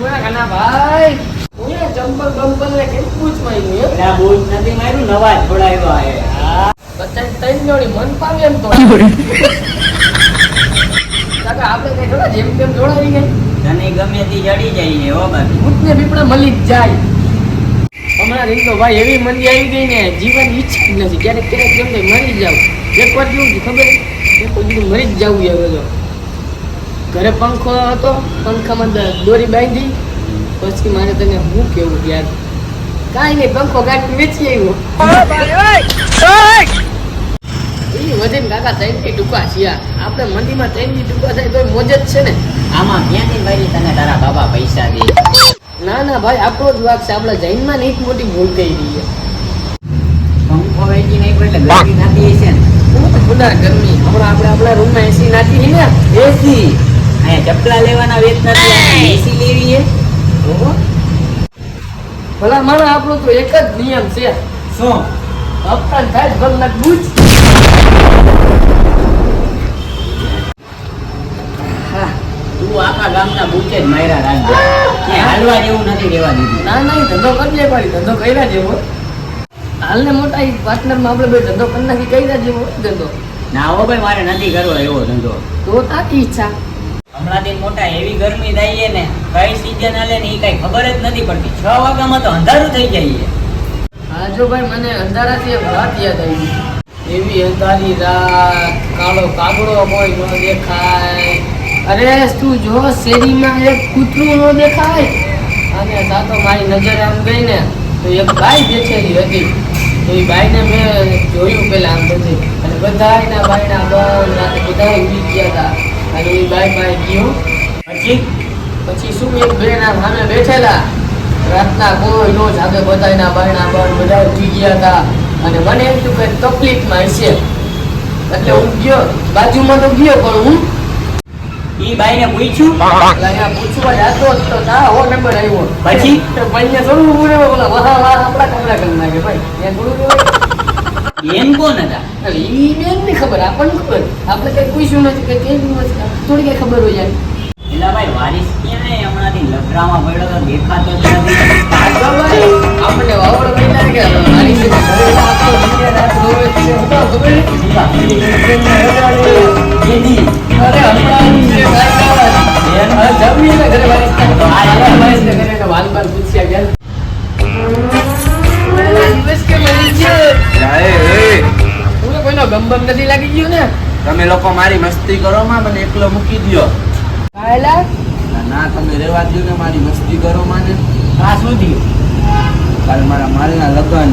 ઓયા કાના ભાઈ. ઓયા ચંપલ બંપલ ને કેમ પૂછ માર્યું એમ? એટલે આ નથી માર્યું નવા જ છોડાવ્યા હા. બચ્ચાને ત્રણ જોડી મન પામે એમ તો. કાકા આપણે કઈ થોડા જેમ તેમ જોડાવી ગઈ તને ગમે તે જડી જાય છે હો બાકી ભૂતને પીપળા મળી જ જાય. હમણાં રીતો ભાઈ એવી મંદી આવી ગઈ ને જીવન ઈચ્છા જ નથી. ક્યારેક ક્યારેક કેમ મરી જાવ એક વાર કેવું ખબર? એક વાર મરી જ જવું હવે તો. ઘરે પંખો હતો પંખામાં દોરી બાંધી. પછી મારે તને હું કેવું યાર કાંઈ નહીં પંખો કાઢી વેચી આવ્યો. વજન કાકા ત્રણથી ટૂંકા છીએ. આપણે મંદીમાં ત્રણથી ટૂંકા થાય તો મોજ જ છે ને. આમાં ક્યાંથી ભાઈ તને તારા બાબા પૈસા દે. ના ના ભાઈ આપણો જ વાક છે. આપણે જૈનમાં નહીં મોટી ભૂલ કરી દઈએ. પંખો વેચી નહીં એટલે ગરમી નાખી હશે ને. હું તો ખુદા ગરમી. હમણાં આપણે આપણા રૂમમાં એસી નાખી ને. એસી અહીંયા ચપલા લેવાના વેત નથી એસી લેવી હે. ભલા માણસ આપણો તો એક જ નિયમ છે. શું? હપ્તા થાય ભગના બુજ. તું આખા ગામના બુચે જ માર્યા રાખજે. ક્યાંય હાલવા જેવું નથી રહેવા દીધું. ના ના ધંધો કરી લે ભાઈ ધંધો કર્યા જેવો. હાલને મોટા પાર્ટનરમાં આપણે બે ધંધો કરી નાખી કર્યા જેવો ધંધો. ના હો ભાઈ મારે નથી કરવો એવો ધંધો. તો તાકી ઈચ્છા. હમણાંથી મોટા એવી ગરમી થાય ને કઈ સિઝન હાલે ને એ કઈ ખબર જ નથી પડતી. છ વાગ્યામાં તો અંધારું થઈ જાય હા ભાઈ, મને અંધારાથી એક વાત યાદ આવી. એવી અંધારી રાત, કાળો કાગડો કોઈ ન દેખાય. અરે, તું જો, શેરીમાં એક કૂતરું ન દેખાય. અને સાતો મારી નજર આમ ગઈ ને, તો એક બાઈ બેઠેલી હતી. તો એ બાઈને મેં જોયું પેલા આમ બધી. અને બધા એના બાયના બંધ બધા ઉડી ગયા હતા. એ બાય બાય ગયો પછી પછી શું એક બેન આમ સામે બેઠેલા. રાતના કોઈ નો જાગે બધાયના બાયણા બંધ બધા ઉઠી ગયા હતા. અને મને એમ થયું કે તકલીફમાં હશે. એટલે હું ગયો. બાજુમાં તો ગયો પણ હું. ઈ બાઈને પૂછ્યું. એટલે અહીંયા પૂછવા જાતો તો તા હો નંબર આવ્યો. પછી? તો થોડું ઊભું બોલા વાહ વાહ આપણા કમરા કરી નાખે ભાઈ. ત્યાં ગુરુ. બેન કોણ હતા? એમ ઈ બેનની ખબર આપણને ખબર. આપણે કઈ પૂછ્યું નથી કે કેમ થોડી કઈ ખબર હોય જાય. એલા ભાઈ વારીસ ક્યાં? હમણાંથી લફરામાં પડ્યો તો દેખાતો લોકો મારી મસ્તી કરો માં મને એકલો મૂકી દો કાયલા? ના, તમે રેવા દો ને મારી મસ્તી કરો માને આ શું થયું કાલે મારા માલના લગ્ન.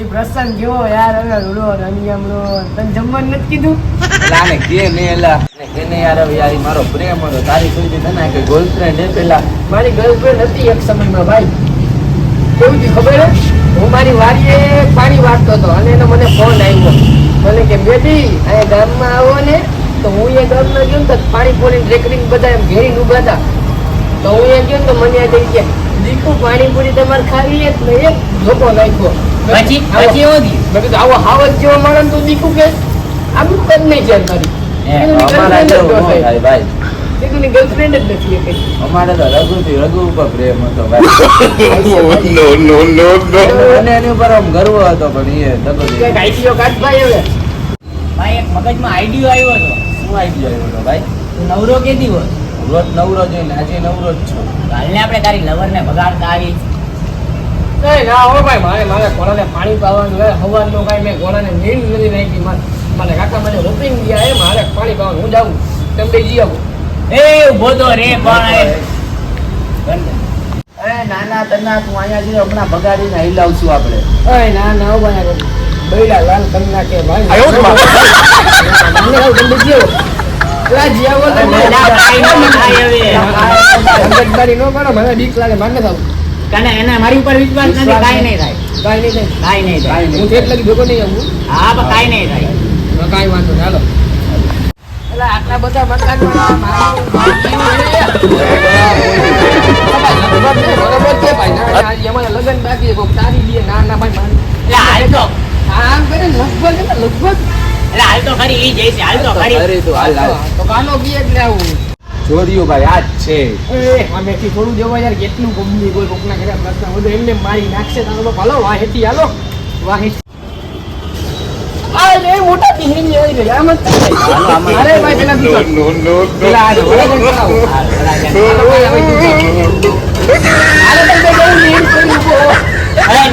એ પ્રસંગ જેવો યાર હવે રૂડો રંગિયામણો તને જમવાનું નથી કીધું? લાને કે ને એલા એને યાર હવે યાર મારો પ્રેમ હતો તારી સુધી તને કે ગર્લફ્રેન્ડ હે પેલા. મારી ગર્લફ્રેન્ડ હતી એક સમયમાં ભાઈ. કોઈ ખબર હે? હું મારી વાડીએ પાણી વાળતો હતો અને એનો મને ફોન આવ્યો. મને કે બેટી અહીંયા ગામમાં આવો ને. તો હું એ ગામમાં ગયો ને તો પાણી પૂરી રેકરિંગ બધા એમ ઘેરી ઊભા હતા. તો હું એ ગયો ને તો મને આ દઈ ગયા. દીકુ પાણીપુરી તમારે ખાવી છે? તો એક ધોકો નાખ્યો. પછી. પછી એવું થયું મેં કીધું આવો હાવજ જેવો માણસ તું દીકુ કે. આમ કદ નહીં છે તારી હે, કીધું ની અમારા girlfriend જ નથી. થાય ભાઈ કીધું ની girlfriend જ નથી એ કઈ. અમારે તો રઘુ થી રઘુ ઉપર પ્રેમ હતો ભાઈ. no, no, no, no. મને એની ઉપર આમ ગર્વ હતો પણ એ દગો દે કંઈક કાઢ ભાઈ હવે. ભાઈ એક મગજમાં આઈડિયો આવ્યો હતો. શું આવી ગયો એવો ભાઈ? નવરો કેદી હોય? રોજ નવરો જોઈને આજે નવરો જ છું. કાલને આપણે તારી લવરને ભગાડતા આવી કઈ ના હો ભાઈ મારે મારે ઘોડાને પાણી પાવાનું હોય હવાનું કાંઈ મેં ઘોડાને નીણ નથી નાખી. મારે મને કાકા મને રોપિંગ ગયા એ મારે પાણી પાવાનું. હું જાઉં. તમે જઈ જી આવો. એ ઊભો તો રે પણ એ નાના તના તું અહીંયા જઈ હમણાં ભગાડીને હિલાવશું આપણે. અરે ના ના હો ભાઈ બૈડા લાલ કરી કે ભાઈ. આયો તો. મને આવ જલ્દી જીઓ પેલા જી આવો તો ના, ન ન કરો મને બીક લાગે મારે થાવ કને એને મારી ઉપર વિશ્વાસ નથી કાઈ નહીં થાય. કાંઈ નહીં થાય. કાઈ નહીં થાય. હું એટલે ભેગો નહીં આવું. હા પણ કાંઈ નહીં થાય. કાઈ વાંધો નહીં એટલે આટલા બધા. બરોબર છે ભાઈ ના, ના, આજે અમારે લગ્ન બાકી કોક તારી દે ના ના ભાઈ મારી. હાલ તો. આમ કરે લગભગ લગભગ. હાલ તો ખરી ઈ જઈશ હાલ તો ખરી. અરે તું હાલ હાલ. તો કાનો બી એટલે આવું. જોરિયું ભાઈ આ જ છે. થોડું દેવા યાર કેટલું ગમની કોઈ કોકના ઘરે પ્રશ્ન બધું એમને મારી નાખશે તારો ભલો હાલો વાહેથી હાલો. વાહેથી. મોટા અરે ભાઈ પેલા પેલા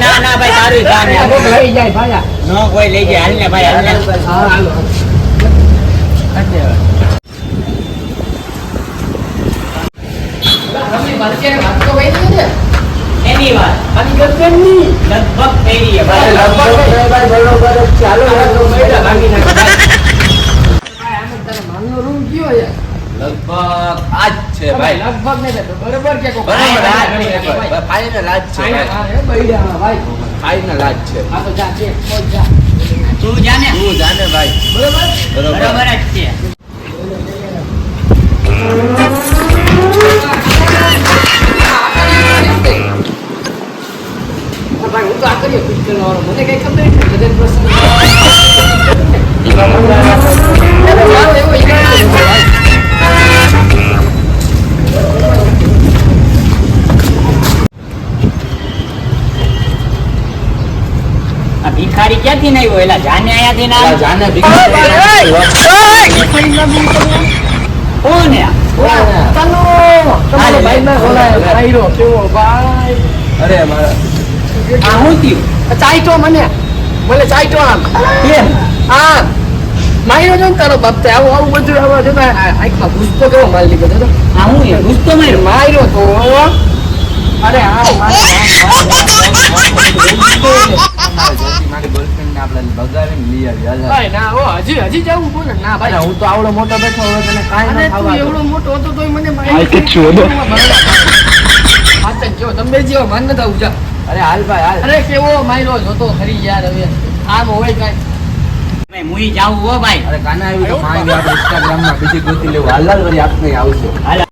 ના ના ભાઈ કામ લઈ જાય ભાઈ. કોઈ લઈ જાય હાલ ને ભાઈ હાલ ને. હા, હાલો. એની વાત. આની ગરદનની. લગભગ થઈ રહી છે ભાઈ લગભગ ભાઈ બરોબર ભાગી નાખો, ભાઈ. આમ માનનો રૂમ કયો છે? લગભગ ભાઈ, લગભગ નહીં. બરોબર કે બરાબર છે ભાઈ, છે બૈડા, છે. આ તો જા, છે, જા. તું જાને. તું જાને ભાઈ. બરોબર? બરોબર. બરોબર જ છે. કરવાનો. મને કઈ ખબર નથી. ભિખારી ક્યાંથી નહીં હોય? એલા જાને આયાથી ના? જાને ભિખારી આ? તમારો ભાઈ ના ભાઈરો કેવો ભાઈ? અરે મારા. આ હું થયું? ચાઈટો મને. મને ચાઈટો આમ. કેમ આમ માર્યો જો ને તારો બાપ તે આવું આવું બધું આવા જતા આખા ગુસ્તો કેવો મારી લીધો તો. આ હું એ ગુસ્તો માર્યો. માર્યો તો અરે આમ માર્યો, આમ, આમ, આમ. મારી ગર્લફ્રેન્ડ ને આપણે બગાડીને લઈ આવી હાલ, હાલ. ના હો હજી હજી જવું બોલ ના ભાઈ. હું તો આવડો મોટો બેઠો હવે તને કાઈ અરે ન તું એવડો મોટો હતો તોય મને આ જ જો તમે જેવો માન નતા ઉજા અરે હાલ ભાઈ હાલ. અરે કેવો માર્યો જોતો ખરી યાર હવે. આમ હોય કાંઈ. ભાઈ મુઈ જાવું હો ભાઈ. અરે કાના આવ્યું તો આપણે ઇન્સ્ટાગ્રામમાં બીજી ગોતી લેવું. હાલ હાલ વળી આપને આવશે હાલ.